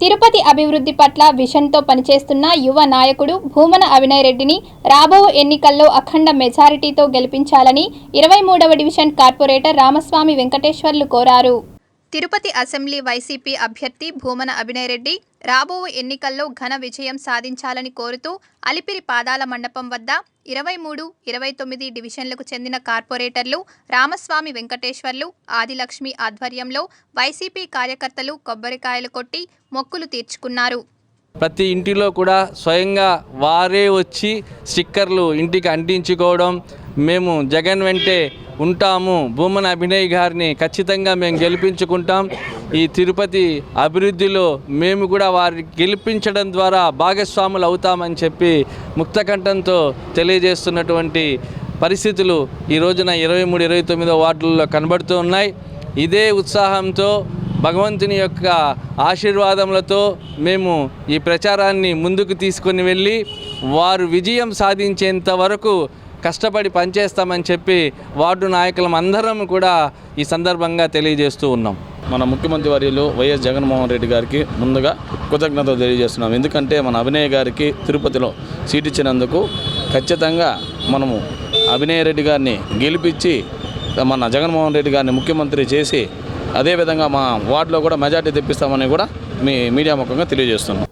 తిరుపతి అభివృద్ధి పట్ల విషన్తో పనిచేస్తున్న యువ నాయకుడు భూమన అవినయ్ రెడ్డిని రాబో ఎన్నికల్లో అఖండ మెజారిటీతో గెలిపించాలని ఇరవై మూడవ డివిజన్ కార్పొరేటర్ రామస్వామి వెంకటేశ్వర్లు కోరారు. తిరుపతి అసెంబ్లీ వైసీపీ అభ్యర్థి భూమన అభినయ్ రెడ్డి రాబో ఎన్నికల్లో ఘన విజయం సాధించాలని కోరుతూ అలిపిరి పాదాల మండపం వద్ద ఇరవై మూడు ఇరవై తొమ్మిది డివిజన్లకు చెందిన కార్పొరేటర్లు రామస్వామి వెంకటేశ్వర్లు ఆదిలక్ష్మి ఆధ్వర్యంలో వైసీపీ కార్యకర్తలు కొబ్బరికాయలు కొట్టి మొక్కులు తీర్చుకున్నారు. ప్రతి ఇంటిలో కూడా స్వయంగా వారే వచ్చి స్టిక్కర్లు ఇంటికి అంటించుకోవడం. మేము జగన్ వెంటే ఉంటాము. భూమన అభినయ్ గారిని ఖచ్చితంగా మేము గెలిపించుకుంటాం. ఈ తిరుపతి అభివృద్ధిలో మేము కూడా వారిని గెలిపించడం ద్వారా భాగస్వాములు అవుతామని చెప్పి ముక్తకంఠంతో తెలియజేస్తున్నటువంటి పరిస్థితులు ఈ రోజున ఇరవై మూడు ఇరవై తొమ్మిదో వార్డులలో కనబడుతూ ఉన్నాయి. ఇదే ఉత్సాహంతో భగవంతుని యొక్క ఆశీర్వాదములతో మేము ఈ ప్రచారాన్ని ముందుకు తీసుకొని వెళ్ళి వారు విజయం సాధించేంత వరకు కష్టపడి పనిచేస్తామని చెప్పి వార్డు నాయకులం అందరం కూడా ఈ సందర్భంగా తెలియజేస్తూ ఉన్నాం. మన ముఖ్యమంత్రి వర్యులు వైఎస్ జగన్మోహన్ రెడ్డి గారికి ముందుగా కృతజ్ఞతలు తెలియజేస్తున్నాం. ఎందుకంటే మన అభినయ్ గారికి తిరుపతిలో సీట్ ఇచ్చినందుకు ఖచ్చితంగా మనము అభినయ్ రెడ్డి గారిని గెలిపించి మన జగన్మోహన్ రెడ్డి గారిని ముఖ్యమంత్రి చేసి అదేవిధంగా మా వార్డులో కూడా మెజార్టీ తెప్పిస్తామని కూడా మీ మీడియా ముఖంగా తెలియజేస్తున్నాం.